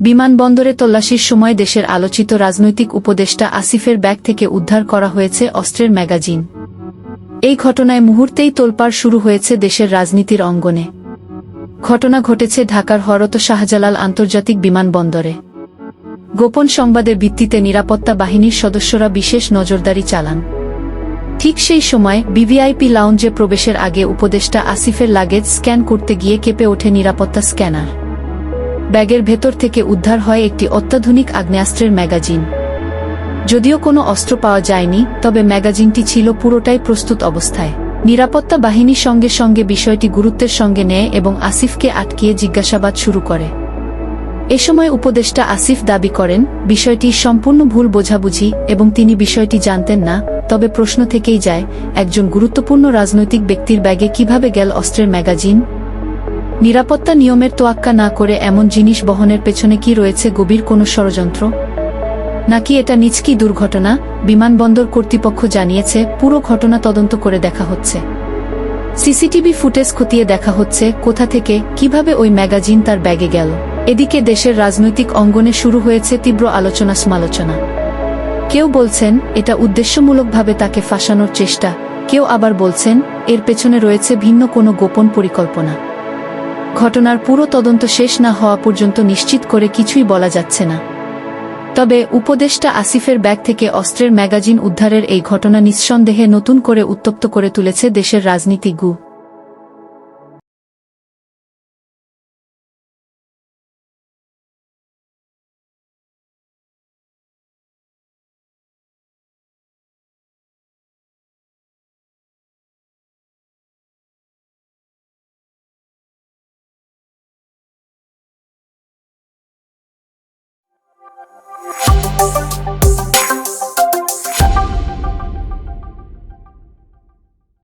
বিমানবন্দরে তল্লাশির সময় দেশের আলোচিত রাজনৈতিক উপদেষ্টা আসিফের ব্যাগ থেকে উদ্ধার করা হয়েছে অস্ত্রের ম্যাগাজিন। এই ঘটনায় মুহূর্তেই তোলপাড় শুরু হয়েছে দেশের রাজনীতির অঙ্গনে। ঘটনা ঘটেছে ঢাকার হরত শাহজালাল আন্তর্জাতিক বিমানবন্দরে। গোপন সংবাদের ভিত্তিতে নিরাপত্তা বাহিনীর সদস্যরা বিশেষ নজরদারি চালান। ঠিক সেই সময় বিভিআইপি লাউঞ্জে প্রবেশের আগে উপদেষ্টা আসিফের লাগেজ স্ক্যান করতে গিয়ে কেঁপে ওঠে নিরাপত্তা স্ক্যানার। ব্যাগের ভেতর থেকে উদ্ধার হয় একটি অত্যাধুনিক আগ্নেয়াস্ত্রের ম্যাগাজিন। যদিও কোনো অস্ত্র পাওয়া যায়নি, তবে ম্যাগাজিনটি ছিল পুরোটাই প্রস্তুত অবস্থায়। নিরাপত্তা বাহিনীর সঙ্গে সঙ্গে বিষয়টি গুরুত্বের সঙ্গে নেয় এবং আসিফকে আটকিয়ে জিজ্ঞাসাবাদ শুরু করে। এ সময় উপদেষ্টা আসিফ দাবি করেন, বিষয়টি সম্পূর্ণ ভুল বোঝাবুঝি এবং তিনি বিষয়টি জানতেন না, তবে প্রশ্ন থেকেই যায়, একজন গুরুত্বপূর্ণ রাজনৈতিক ব্যক্তির ব্যাগে কীভাবে গেল অস্ত্রের ম্যাগাজিন? নিরাপত্তা নিয়মের তোয়াক্কা না করে এমন জিনিস বহনের পেছনে কি রয়েছে গভীর কোনো ষড়যন্ত্র? নাকি এটা নিচকি দুর্ঘটনা? বিমানবন্দর কর্তৃপক্ষ জানিয়েছে, পুরো ঘটনা তদন্ত করে দেখা হচ্ছে। সিসিটিভি ফুটেজ খতিয়ে দেখা হচ্ছে, কোথা থেকে, কীভাবে ওই ম্যাগাজিন তার ব্যাগে গেল। এদিকে দেশের রাজনৈতিক অঙ্গনে শুরু হয়েছে তীব্র আলোচনা সমালোচনা। কেউ বলছেন, এটা উদ্দেশ্যমূলকভাবে তাকে ফাঁসানোর চেষ্টা। কেউ আবার বলছেন, এর পেছনে রয়েছে ভিন্ন কোনো গোপন পরিকল্পনা। ঘটনার পুরো তদন্ত শেষ না হওয়া পর্যন্ত নিশ্চিত করে কিছুই বলা যাচ্ছে না। তবে উপদেষ্টা আসিফের ব্যাগ থেকে অস্ত্রের ম্যাগাজিন উদ্ধারের এই ঘটনা নিঃসন্দেহে নতুন করে উত্তপ্ত করে তুলেছে দেশের রাজনীতিজ্ঞ